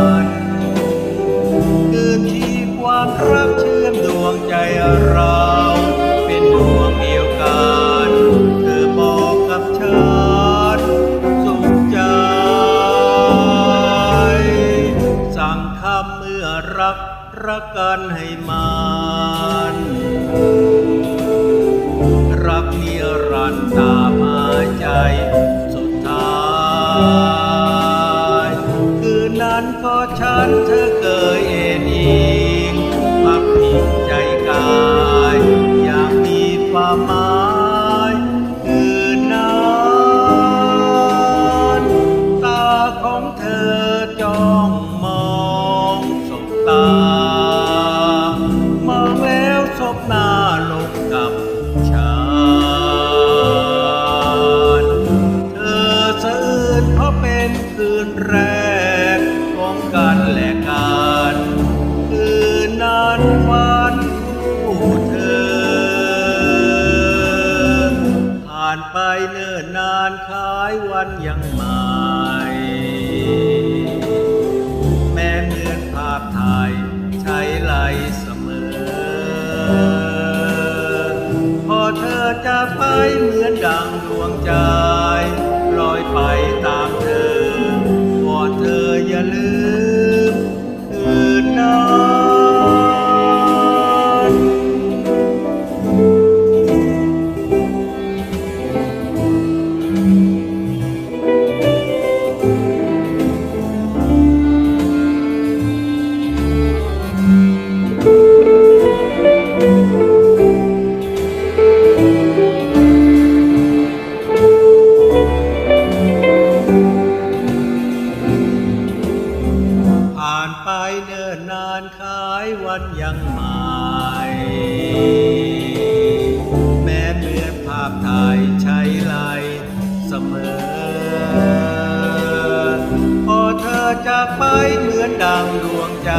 นั้นคืนที่ความรักเชื่อมดวงใจเราเป็นดวงเดียวกันเธอบอกกับฉันสุขใจ สั่งคำเมื่อรักรักกันให้มันันเธอเคยเอ็นอิงพักผิงใจกายอยากมีความหมาย กันและกันคืนนั้นฝันคู่เธอ ผ่านไปเนิ่นนานคล้ายวันยังใหม่แม้เหมือนภาพถ่ายใช้ไหลเสมอ พอเธอจะไปเหมือนดังดวงใจลอยไปตามเธอวอนเธออย่าลืมายเนิ่นนานคายวันยังใหม่แม้เหมือนภาพถ่ายใช้ไหลเสมอ พอเธอจากไปเหมือนดังดวงใจ